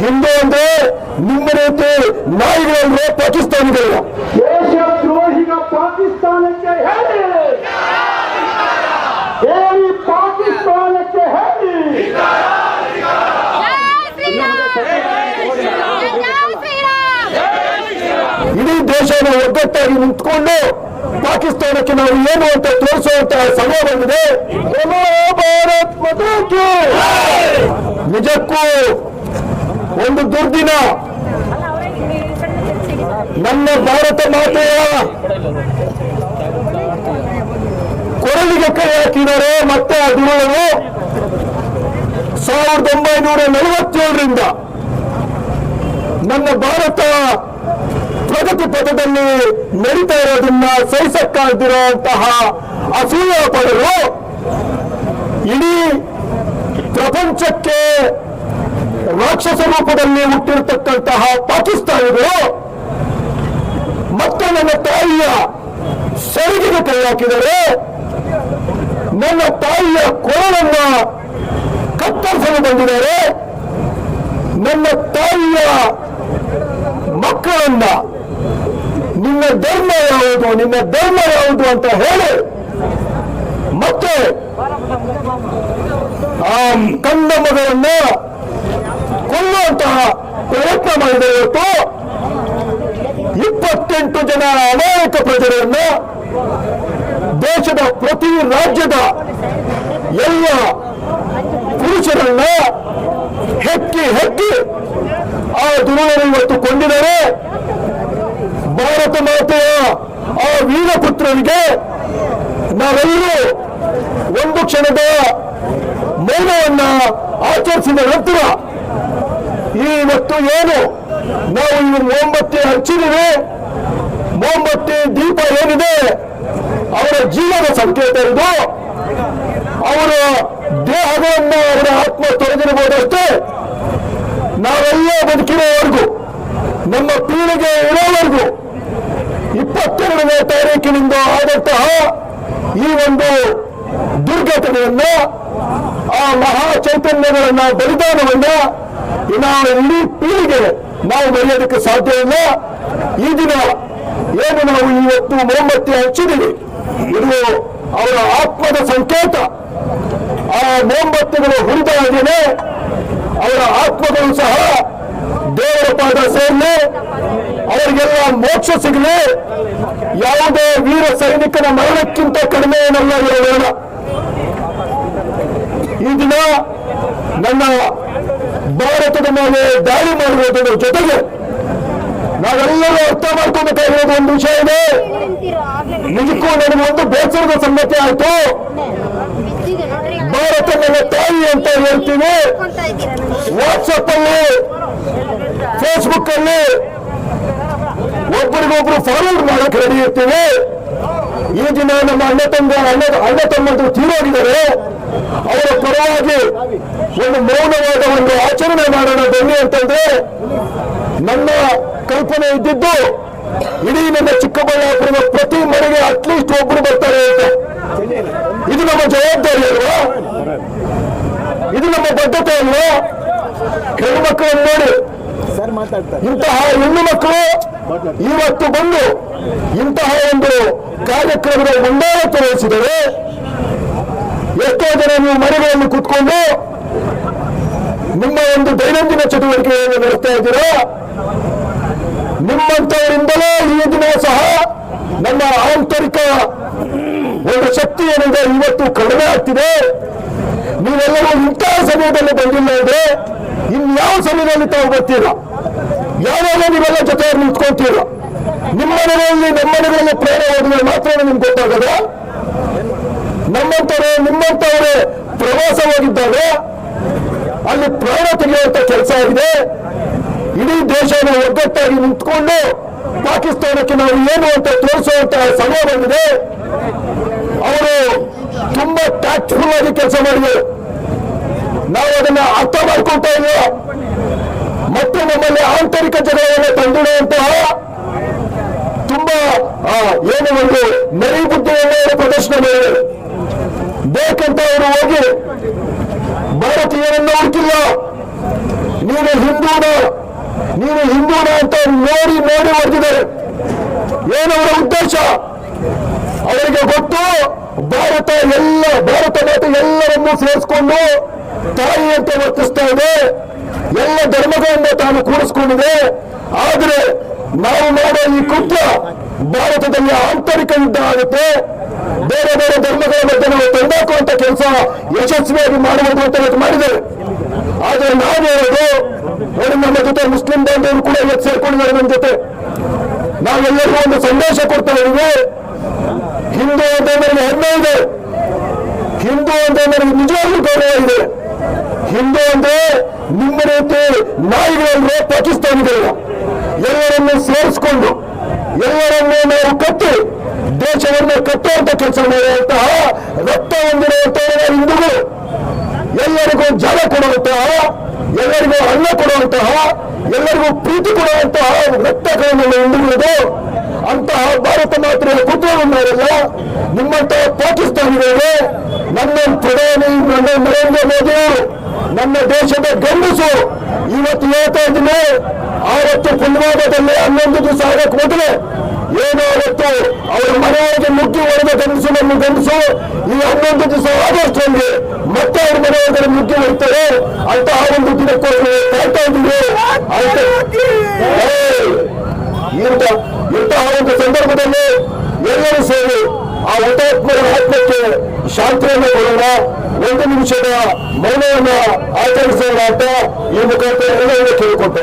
ಹಿಂದೂ ಅಂದ್ರೆ ನಿಮ್ಮ ರೀತಿ ನಾಯಿಗಳಂದ್ರೆ ಪಾಕಿಸ್ತಾನಿಗಳು. ದೇಶದ್ರೋಹಿಗ ಪಾಕಿಸ್ತಾನಕ್ಕೆ ಹೇಳಿ! ಹೇಳಿ ಪಾಕಿಸ್ತಾನಕ್ಕೆ ಹೇಳಿ! ಇಡೀ ದೇಶನ ಒಗ್ಗಟ್ಟಾಗಿ ನಿಂತ್ಕೊಂಡು ಪಾಕಿಸ್ತಾನಕ್ಕೆ ನಾವು ಏನು ಅಂತ ತೋರಿಸುವಂತಹ ಸಮಯ ಬಂದಿದೆ. ಭಾರತ್ ನಿಜಕ್ಕೂ ಒಂದು ದುರ್ದಿನ. ನನ್ನ ಭಾರತ ಮಾತೆಯ ಕೊರಳಿಗೆ ಕೈ ಹಾಕಿದರೆ ಮತ್ತೆ ಆ ದಿನಗಳು ಸಾವಿರದ ಒಂಬೈನೂರ ನಲವತ್ತೇಳರಿಂದ ನನ್ನ ಭಾರತ ಪ್ರಗತಿ ಪಥದಲ್ಲಿ ನಡೀತಾ ಇರೋದನ್ನ ಸಹಿಸಕ್ಕಾಗದಿರುವಂತಹ ಅಸೂಯ ಪಡೆದು ಇಡೀ ಪ್ರಪಂಚಕ್ಕೆ ರಾಕ್ಷಸ ರೂಪದಲ್ಲಿ ಹುಟ್ಟಿರ್ತಕ್ಕಂತಹ ಪಾಕಿಸ್ತಾನಿಗಳು ಮತ್ತೆ ನನ್ನ ತಾಯಿಯ ಸೆರಗಿಗೆ ಕೈ ಹಾಕಿದರೆ ನನ್ನ ತಾಯಿಯ ಕೊರಳನ್ನ ಕತ್ತರಿಸಲು ಬಂದಿದ್ದಾರೆ. ನನ್ನ ತಾಯಿಯ ಮಕ್ಕಳನ್ನ ನಿನ್ನ ಧರ್ಮ ಯಾವುದು, ನಿನ್ನ ಧರ್ಮ ಯಾವುದು ಅಂತ ಹೇಳಿ ಮತ್ತೆ ಆ ಕಂದ ಮಗಳನ್ನ ಮಾಡಿದ ಇವತ್ತು ಇಪ್ಪತ್ತೆಂಟು ಜನ ಅನೇಕ ಪ್ರಜೆಗಳನ್ನ ದೇಶದ ಪ್ರತಿ ರಾಜ್ಯದ ಎಲ್ಲ ಪುರುಷರನ್ನ ಹೆಕ್ಕಿ ಹೆಕ್ಕಿ ಆ ದುರುಳನ್ನು ಇವತ್ತು ಕೊಂಡಿದ್ದಾರೆ ಭಾರತ ಮಾತೆಯ ಆ ವೀರಪುತ್ರರಿಗೆ ನಾವೆಲ್ಲರೂ ಒಂದು ಕ್ಷಣದ ಮೌನವನ್ನ ಆಚರಿಸಿದ ನಂತರ ಈ ಇವತ್ತು ಏನು ನಾವು ಈ ಮೊಂಬತ್ತಿ ಹಚ್ಚಿದ್ದೀವಿ. ಮೊಂಬತ್ತಿ ದೀಪ ಏನಿದೆ, ಅವರ ಜೀವನ ಸಂಕೇತ ಇದು. ಅವರ ದೇಹವನ್ನು ಅವರ ಆತ್ಮ ತೊರೆದಿರಬಹುದಷ್ಟೇ ನಾವೆಲ್ಲ ಬದುಕಿರೋವರೆಗೂ, ನಮ್ಮ ಪೀಳಿಗೆ ಇರೋವರೆಗೂ, ಇಪ್ಪತ್ತೆರಡನೇ ತಾರೀಕಿನಿಂದ ಆದಂತಹ ಈ ಒಂದು ದುರ್ಘಟನೆಯನ್ನ, ಆ ಮಹಾ ಚೈತನ್ಯಗಳನ್ನ ಬಲಿದಾನವನ್ನ ನಾವು ಇಡೀ ಪೀಳಿಗೆ ನಾವು ಬೆಳೆಯೋದಕ್ಕೆ ಸಾಧ್ಯ ಇಲ್ಲ. ಈ ದಿನ ಏನು ನಾವು ಇವತ್ತು ಮೊಹಮ್ಮತ್ತಿ ಹಚ್ಚಿದ್ದೀವಿ. ಇದು ಅವರ ಆತ್ಮದ ಸಂಕೇತ. ಆ ಮೊಹಮ್ಮತ್ತಿಗಳು ಹುರಿದ ಹಾಗೆಯೇ ಅವರ ಆತ್ಮಗಳು ಸಹ ದೇವರ ಪಾದ ಸೇರಲಿ, ಅವರಿಗೆಲ್ಲ ಮೋಕ್ಷ ಸಿಗಲಿ. ಯಾವುದೇ ವೀರ ಸೈನಿಕನ ಮರಣಕ್ಕಿಂತ ಕಡಿಮೆ ಏನಲ್ಲ ಇರೋಣ ಈ ದಿನ ನನ್ನ ಭಾರತದ ಮೇಲೆ ದಾಳಿ ಮಾಡುವುದರ ಜೊತೆಗೆ ನಾವೆಲ್ಲರೂ ಅರ್ಥ ಮಾಡ್ಕೋಬೇಕಾಗಿರೋದು ಒಂದು ವಿಷಯ ಇದೆ. ನಿಜಕ್ಕೂ ನನಗೆ ಒಂದು ಬೇಸರದ ಸಂಗತಿ ಆಯ್ತು. ಭಾರತ ನನ್ನ ತಾಯಿ ಅಂತ ಹೇಳ್ತೀವಿ ವಾಟ್ಸಪ್ ಅಲ್ಲಿ ಫೇಸ್ಬುಕ್ ಅಲ್ಲಿ ಒಬ್ಬರಿಗೊಬ್ರು ಫಾಲೋ ಮಾಡಕ್ಕೆ ರೆಡಿ ಇರ್ತೀವಿ. ಈ ದಿನ ನಮ್ಮ ಅಣ್ಣ ತಮ್ಮ ಅಣ್ಣ ಅಣ್ಣ ತಮ್ಮಂತರು ತೀರೋಗಿದ್ದಾರೆ ಅವರ ಪರವಾಗಿ ಒಂದು ಮೌನವಾದ ಒಂದು ಆಚರಣೆ ಮಾಡೋಣ ಬನ್ನಿ ಅಂತಂದ್ರೆ ನನ್ನ ಕಲ್ಪನೆ ಇದ್ದಿದ್ದು ಇಡೀ ನನ್ನ ಚಿಕ್ಕಬಳ್ಳಾಪುರದ ಪ್ರತಿ ಮನೆಗೆ ಅಟ್ಲೀಸ್ಟ್ ಒಬ್ಬರು ಬರ್ತಾರೆ ಅಂತ. ಇದು ನಮ್ಮ ಜವಾಬ್ದಾರಿ ಅಲ್ವಾ? ಇದು ನಮ್ಮ ಬದ್ಧತೆ ಅಲ್ವಾ? ಹೆಣ್ಣು ಮಕ್ಕಳನ್ನು ನೋಡಿ. ಇಂತಹ ಹೆಣ್ಣು ಮಕ್ಕಳು ಇವತ್ತು ಬಂದು ಇಂತಹ ಒಂದು ಕಾರ್ಯಕ್ರಮದ ಮುಂದಾಳ ವಹಿಸಿದರೆ ಎಷ್ಟೋ ಜನ ನೀವು ಮನೆಗಳನ್ನು ಕೂತ್ಕೊಂಡು ನಿಮ್ಮ ಒಂದು ದೈನಂದಿನ ಚಟುವಟಿಕೆಯನ್ನು ನಡೆಸ್ತಾ ಇದ್ದೀರಾ? ನಿಮ್ಮಂತವರಿಂದಲೇ ಈ ದಿನ ಸಹ ನಮ್ಮ ಆಂತರಿಕ ಒಂದು ಶಕ್ತಿ ಏನಿದೆ ಇವತ್ತು ಕಡಿಮೆ ಆಗ್ತಿದೆ. ನೀವೆಲ್ಲರೂ ಇಂತಹ ಸಮಯದಲ್ಲಿ ಬಂದಿಲ್ಲ ಇದ್ರೆ ಇನ್ಯಾವ ಸಮಯದಲ್ಲಿ ತಾವು ಬರ್ತೀರಾ? ಯಾವಾಗ ನೀವೆಲ್ಲ ಜೊತೆಯಲ್ಲಿ ನಿಂತ್ಕೊಂತೀರ? ನಿಮ್ಮ ಮನೆಗಳಲ್ಲಿ ನಮ್ಮ ಮನೆಗಳಲ್ಲಿ ಪ್ರೇರಣೆ ಹೋದ್ರೆ ಮಾತ್ರ ನಿಮ್ಗೆ ಗೊತ್ತಾಗದ? ನಮ್ಮಂತವರೇ ನಿಮ್ಮಂತವರೇ ಪ್ರವಾಸ ಹೋಗಿದ್ದಾಗ ಅಲ್ಲಿ ಪ್ರಾಣ ತೆಗೆಯುವಂತ ಕೆಲಸ ಆಗಿದೆ. ಇಡೀ ದೇಶನ ಒಗ್ಗಟ್ಟಾಗಿ ನಿಂತ್ಕೊಂಡು ಪಾಕಿಸ್ತಾನಕ್ಕೆ ನಾವು ಏನು ಅಂತ ತೋರಿಸುವಂತಹ ಸಮಯ ಬಂದಿದೆ. ಅವರು ತುಂಬಾ ಟ್ಯಾಕ್ಟ್ಫುಲ್ ಆಗಿ ಕೆಲಸ ಮಾಡಿದರು. ನಾವು ಅದನ್ನ ಅರ್ಥ ಮಾಡ್ಕೊಳ್ತಾ ಇಲ್ಲ ಮತ್ತು ನಮ್ಮಲ್ಲಿ ಆಂತರಿಕ ಜಗಳವನ್ನು ತಂದಿಡುವಂತಹ ತುಂಬಾ ಏನು ಒಂದು ನರಿ ಬುದ್ಧಿಯನ್ನು ಪ್ರದರ್ಶನ ಮಾಡಿದರು. ಬೇಕಂತ ಅವರು ಹೋಗಿ, ಭಾರತೀಯರನ್ನು ಹುಡುಕಿಲ್ಲ. ನೀನು ಹಿಂದೂನ ನೀನು ಹಿಂದೂನ ಅಂತ ನೋಡಿ ನೋಡಿ ಹೊಡೆದಿದ್ದಾರೆ ಏನವರ ಉದ್ದೇಶ? ಅವರಿಗೆ ಗೊತ್ತು, ಭಾರತ ಎಲ್ಲ, ಭಾರತ ಮಾತೆ ಎಲ್ಲರನ್ನೂ ಸೇರಿಸ್ಕೊಂಡು ತಾಯಿ ಅಂತ ವರ್ತಿಸ್ತಾ ಇದೆ. ಎಲ್ಲ ಧರ್ಮಗಳಿಂದ ತಾನು ಕೂಡಿಸ್ಕೊಂಡಿದೆ. ಆದರೆ ನಾವು ಮಾಡೋ ಈ ಕೃತ್ಯ ಭಾರತದಲ್ಲಿ ಆಂತರಿಕ ಯುದ್ಧ ಆಗುತ್ತೆ ಬೇರೆ ಬೇರೆ ಧರ್ಮಗಳ ಮಧ್ಯೆ ನಾವು ತಂದಾಕುವಂತ ಕೆಲಸ ಯಶಸ್ವಿಯಾಗಿ ಮಾಡುವುದು ಅಂತ ಮಾಡಿದ್ದಾರೆ ಆದ್ರೆ ನಾವು ಹೇಳೋದು, ನೋಡಿ ನಮ್ಮ ಜೊತೆ ಮುಸ್ಲಿಂ ಬಾಂಧವರು ಕೂಡ ಇವತ್ತು ಸೇರ್ಕೊಂಡಿದ್ದಾರೆ ನಮ್ಮ ಜೊತೆ. ನಾವೆಲ್ಲರಿಗೂ ಒಂದು ಸಂದೇಶ ಕೊಡ್ತಾ ಇದ್ದೀವಿ ಹಿಂದೂ ಅಂತ ಹೆಮ್ಮೆ ಇದೆ. ಹಿಂದೂ ಅಂತ ನಿಜವಾಗ್ಲೂ ಗೌರವ ಇದೆ. ಅಂದ್ರೆ ನಿಮ್ಮ ರೀತಿ ನಾಯಿಗಳಂದ್ರೆ ಪಾಕಿಸ್ತಾನಿಗಳಲ್ಲ ಎಲ್ಲರನ್ನೂ ಸೇರಿಸ್ಕೊಂಡು, ಎಲ್ಲರನ್ನು ನಾವು ಕಟ್ಟಿ ದೇಶವನ್ನು ಕಟ್ಟುವಂತ ಕೆಲಸ ಮಾಡುವಂತಹ ರಕ್ತ ಹೊಂದಿರುವಂತಹ ಹಿಂದೂಗಳು ಎಲ್ಲರಿಗೂ ಜಾಗ ಕೊಡುವಂತಹ, ಎಲ್ಲರಿಗೂ ಅನ್ನ ಕೊಡುವಂತಹ, ಎಲ್ಲರಿಗೂ ಪ್ರೀತಿ ಕೊಡುವಂತಹ ರಕ್ತಗಳನ್ನು ಹಿಂದುಳಿದು ಅಂತಹ ಭಾರತ ಮಾತ್ರ ಪುತ್ರರನ್ನಾರಲ್ಲ ನಿಮ್ಮಂತಹ ಪಾಕಿಸ್ತಾನಿಗಳಿಗೆ ನನ್ನ ಪ್ರಧಾನಿ ನರೇಂದ್ರ ನಮ್ಮ ದೇಶದ ಗಂಡಸು ಇವತ್ತು ಹೇಳ್ತಾ ಇದ್ದೀನಿ ಆವತ್ತು ಪುಲ್ವಾಮಾದಲ್ಲಿ ಹನ್ನೊಂದು ದಿವಸ ಆಗಕ್ಕೆ ಮೊದಲೇ ಏನೋ ಅವತ್ತು ಅವರ ಮನೆಯವರಿಗೆ ಮುಟ್ಟಿ ಹೊಡೆದ ಗಂಡಸು ನಮ್ಮ ಗಂಡಸು ಈ ಹನ್ನೊಂದು ದಿವಸ ಆದಷ್ಟರಲ್ಲಿ ಮತ್ತೆ ಅವ್ರ ಮನೆಯವರಿಗೆ ಮುಟ್ಟಿ ಹೊಡ್ತಾರೆ ಅಂತಹ ಒಂದು ದಿನಕ್ಕೆ ಹೇಳ್ತಾ ಇದ್ದೀವಿ ಅಂತ! ಇಂಥ ಇಂತಹ ಒಂದು ಸಂದರ್ಭದಲ್ಲಿ ಆ ಹುತಾತ್ಮರ ಆತ್ಮಕ್ಕೆ ಶಾಂತಿಯನ್ನು ಕೊಡೋಣ. ಒಂದು ನಿಮಿಷದ ಮೌನವನ್ನು ಆಚರಿಸೋಣ ಅಂತ ಈ ಮುಖಾಂತರ ಕೇಳಿಕೊಟ್ಟೆ